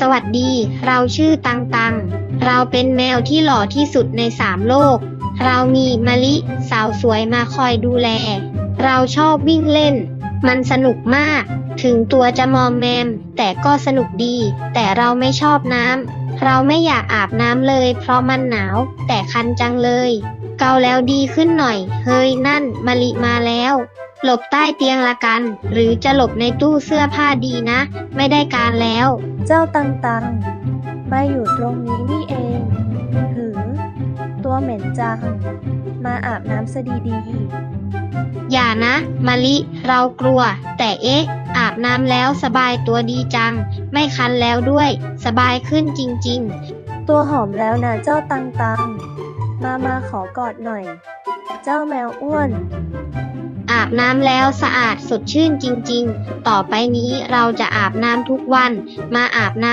สวัสดี เราชื่อตังตัง เราเป็นแมวที่หล่อที่สุดในสามโลก เรามีมะลิ สาวสวยมาคอยดูแล เราชอบวิ่งเล่น มันสนุกมาก ถึงตัวจะมอมแมม แต่ก็สนุกดี แต่เราไม่ชอบน้ำ เราไม่อยากอาบน้ำเลย เพราะมันหนาว แต่คันจังเลย เกาแล้วดีขึ้นหน่อย เฮ้ยนั่นมะลิมาแล้ว หลบใต้เตียงละกัน หรือจะหลบในตู้เสื้อผ้าดีนะ ไม่ได้การแล้ว เจ้าตังตังมาอยู่ตรงนี้นี่เองหือ ตัวเหม็นจัง มาอาบน้ำซะดีอย่านะมะลิ เรากลัว แต่เอ๊ะ อาบน้ำแล้วสบายตัวดีจัง ไม่คันแล้วด้วย สบายขึ้นจริง ๆ ตัวหอมแล้วนะเจ้าตังตัง มามาขอกอดหน่อย เจ้าแมวอ้วน อาบน้ำแล้วสะอาดสดชื่นจริง ๆ ต่อไปนี้เราจะอาบน้ำทุกวัน มาอาบน้ำ